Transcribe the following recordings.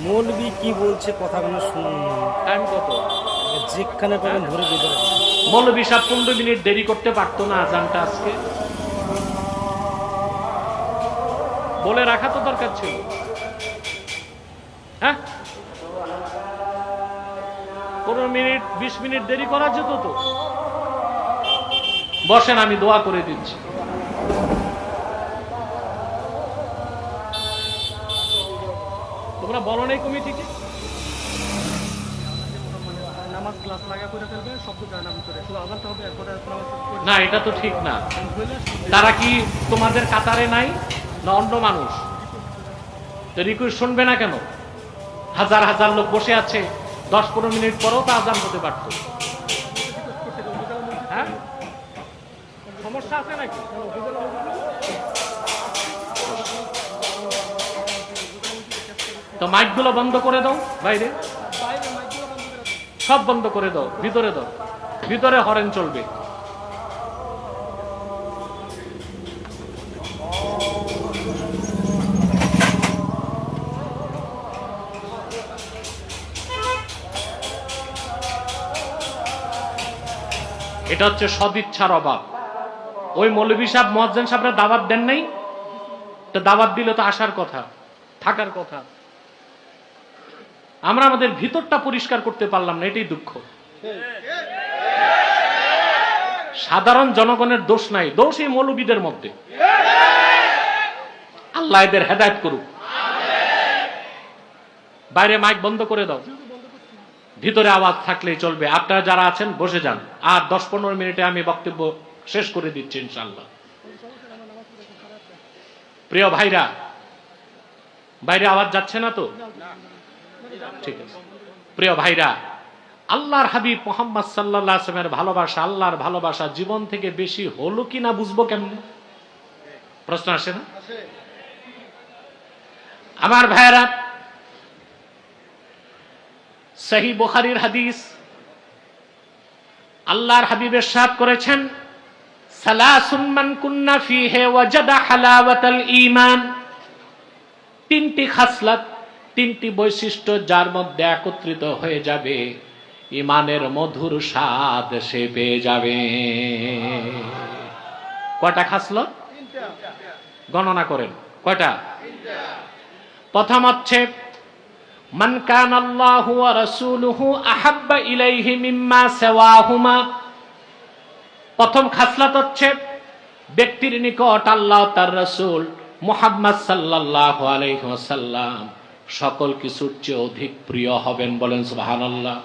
মৌলবি কি বলছে কথাগুলো শুনুন। টাইম কত? যেখানে পাবেন ধরে দিতে মৌলবী সাহেব পনেরো মিনিট দেরি করতে পারতো না আজানটা আজকে। বলে রাখা তো দরকার ছিল। হ্যাঁ? পনেরো মিনিট বিশ মিনিট দেরি করা যেত তো। বসেন আমি দোয়া করে দিচ্ছি। তোমরা বলো নাই কমিটিকে না এটা তো ঠিক না। তারা কি তোমাদের কাতারে নাই? না অন্য মানুষ। তো রিকোয়েস্ট শুনবে না কেন? হাজার হাজার লোক বসে আছে দশ পনেরো মিনিট পরেও তো আজান হতে পারতো। হ্যাঁ? সমস্যা আছে নাকি? তো মাইকগুলো বন্ধ করে দাও, বাইরে। সব বন্ধ করে দাও, ভিতরে দাও। ভিতরে হরেন চলবে। এটা হচ্ছে সদিচ্ছার অভাব। ওই মৌলভী সাহেব মহাজ্জেন সাহেবরা দাওয়াত দেন নাই? তো দাওয়াত দিলে তো আসার কথা, থাকার কথা। আমরা আমাদের ভিতরটা পরিষ্কার করতে পারলাম না, এটাই দুঃখ। সাধারণ জনগণের দোষ নাই দোষ এই মৌলবীদের মধ্যে। আল্লাহ এদের হেদায়ত করুক। বাইরে মাইক বন্ধ করে দাও। ভিতরে আওয়াজ থাকলেই চলবে। আপনারা যারা আছেন, বসে যান। আর দশ পনেরো মিনিটে আমি বক্তব্য শেষ করে দিচ্ছি ইনশাল্লাহ প্রিয় ভাইরা, বাইরে আওয়াজ যাচ্ছে না তো? ঠিক আছে। প্রিয় ভাইরা, আল্লাহর হাবিব মোহাম্মদ সাল্লাহ আসলামের ভালোবাসা, আল্লাহর ভালোবাসা জীবন থেকে বেশি হলো কি না বুঝব কেমনে? প্রশ্ন আসে না? আমার ভাইরা সহি বুখারীর হাদিস আল্লাহর হাবিবের সাথ করেছেন, সালাসুন মান কুন্না তিনটি খাসলাত তিনটি বৈশিষ্ট্য যার মধ্যে একত্রিত হয়ে যাবে। ইমানের মধুর স্বাদ সে পেয়ে যাবে। কয়টা খাসলত গণনা করেন। কয়টা? প্রথম হচ্ছে, মান কান আল্লাহু ওয়া রাসূলুহু আহাব্বা ইলাইহি মিম্মা সাওয়াহুমা। প্রথম খাসলাত হচ্ছে, ব্যক্তির নিকট আল্লাহ তার রাসূল মুহাম্মদ সাল্লাল্লাহু আলাইহি ওয়াসাল্লাম সকল কিছুর চেয়ে অধিক প্রিয় হবেন বলেন সুবহানাল্লাহ।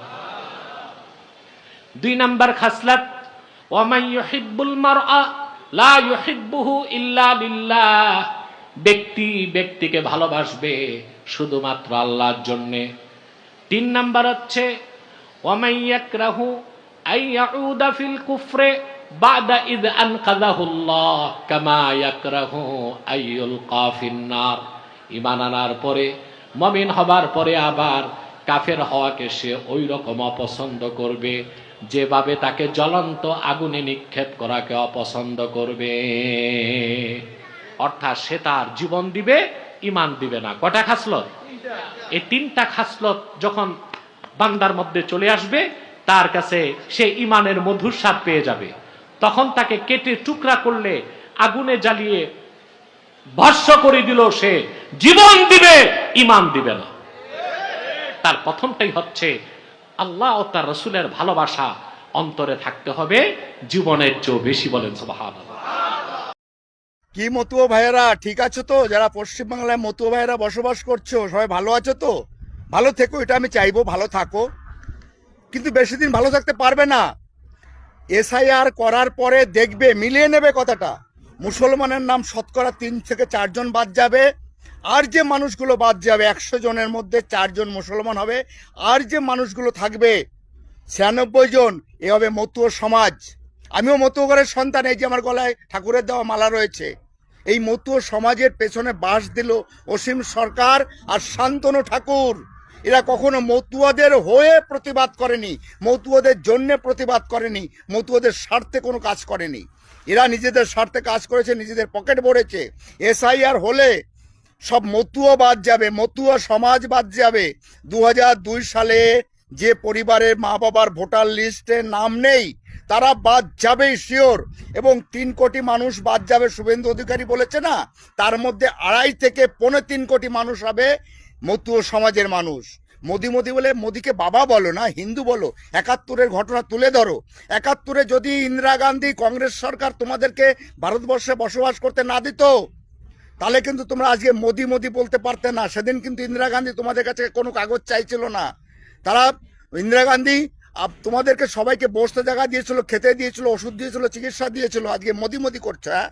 দুই নাম্বার খাসলাত ব্যক্তি ব্যক্তিকে ভালোবাসবে শুধুমাত্র আল্লাহর জন্যে। তিন নাম্বার হচ্ছে, ওয়ামান ইয়াকরাহু আই ইয়াউদা ফিল কুফরে বাদা ইদ আনকাযাহুল্লাহ কামা ইয়াকরাহু আইয়ুল কাফিন নার। ঈমান আনার পরে মমিন হবার পরে আবার কাফের হওয়াকে সে ওই রকম অপছন্দ করবে, যেভাবে তাকে জ্বলন্ত আগুনে নিক্ষেপ করাকে অপছন্দ করবে। অর্থাৎ সে তার জীবন দিবে ইমান দিবে না। কটা খাসলত? এই তিনটা খাসলত যখন বান্দার মধ্যে চলে আসবে, তার কাছে সে ইমানের মধুর স্বাদ পেয়ে যাবে। তখন তাকে কেটে টুকরা করলে আগুনে জ্বালিয়ে ভস্য করে দিল সে, জীবন দিবে ইমান দিবে না। তার প্রথমটাই হচ্ছে, আল্লাহ ও তার রসুলের ভালোবাসা অন্তরে থাকতে হবে, জীবনের চেয়েও বেশি বলেন কি মতুয় ভাইয়েরা, ঠিক আছো তো? যারা পশ্চিমবাংলায় মতুয়া ভাইয়েরা বসবাস করছ, সবাই ভালো আছো তো? ভালো থেকো, এটা আমি চাইব, ভালো থাকো। কিন্তু বেশি দিন ভালো থাকতে পারবে না। এসআইআর করার পরে দেখবে, মিলিয়ে নেবে কথাটা। মুসলমানের নাম শতকরা তিন থেকে চারজন বাদ যাবে। আর যে মানুষগুলো বাদ যাবে, একশো জনের মধ্যে চারজন মুসলমান হবে। আর যে মানুষগুলো থাকবে, ছিয়ানব্বই জন, এ হবে মতুয় সমাজ। আমিও মতুয়ঘরের সন্তান, এই যে আমার গলায় ঠাকুরের দেওয়া মালা রয়েছে। এই মতুয় সমাজের পেছনে বাস দিল অসীম সরকার আর শান্তনু ঠাকুর। এরা কখনো মতুয়াদের হয়ে প্রতিবাদ করেনি, মতুয়াদের জন্যে প্রতিবাদ করেনি, মতুয়াদের স্বার্থে কোনো কাজ করেনি। এরা নিজেদের স্বার্থে কাজ করেছে, নিজেদের পকেট ভরেছে। এসআইআর হলে সব মতুয়া বাদ যাবে, মতুয়া সমাজ বাদ যাবে। দু সালে যে পরিবারের মা বাবার ভোটার লিস্টে নাম নেই, তারা বাদ যাবেই শিওর। এবং তিন কোটি মানুষ বাদ যাবে শুভেন্দু অধিকারী বলেছে না? তার মধ্যে আড়াই থেকে পৌনে তিন কোটি মানুষ হবে মতুয় সমাজের মানুষ। মোদি মোদি বলে, মোদিকে বাবা বলো না, হিন্দু বলো, একাত্তরের ঘটনা তুলে ধরো। একাত্তরে যদি ইন্দিরা গান্ধী কংগ্রেস সরকার তোমাদেরকে ভারতবর্ষে বসবাস করতে না দিত, তাহলে কিন্তু তোমরা আজকে মোদি মোদি বলতে পারতে না। সেদিন কিন্তু ইন্দিরা গান্ধী তোমাদের কাছে কোনো কাগজ চাইছিল না। তারা, ইন্দিরা গান্ধী তোমাদেরকে সবাইকে বসতে জায়গা দিয়েছিল, খেতে দিয়েছিল, ওষুধ দিয়েছিল, চিকিৎসা দিয়েছিল, আজকে মোদি মোদি করছে হ্যাঁ?